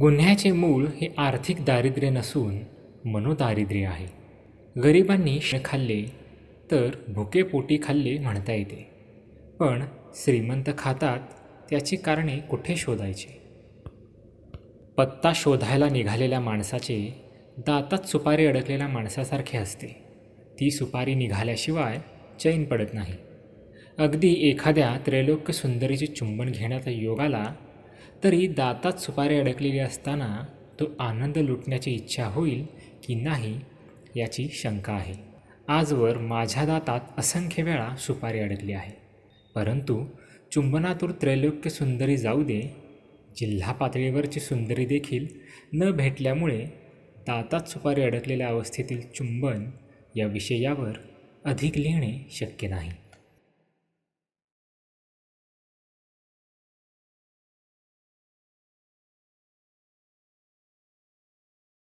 गुन्ह्याचे मूळ हे आर्थिक दारिद्र्य नसून मनोदारिद्र्य आहे. गरिबांनी श खाल्ले तर भुकेपोटी खाल्ले म्हणता येते. पण श्रीमंत खातात त्याची कारणे कुठे शोधायची? पत्ता शोधायला निघालेल्या माणसाचे दातात सुपारी अडकलेल्या माणसासारखे असते. ती सुपारी निघाल्याशिवाय चैन पडत नाही. अगदी एखाद्या त्रैलोक्य सुंदरीचे चुंबन घेण्याचा योग आला तरी दातात सुपारी अडकलेली असताना तो आनंद लुटण्याची इच्छा होईल की नाही याची शंका आहे. आजवर माझ्या दातात असंख्य वेळा सुपारी अडकली आहे. परंतु चुंबनातूर त्रैलोक्य सुंदरी जाऊ दे जिल्हा पातळीवरची सुंदरी देखील न भेटल्यामुळे दातात सुपारी अडकलेल्या अवस्थेतील चुंबन या विषयावर अधिक लिहिणे शक्य नाही.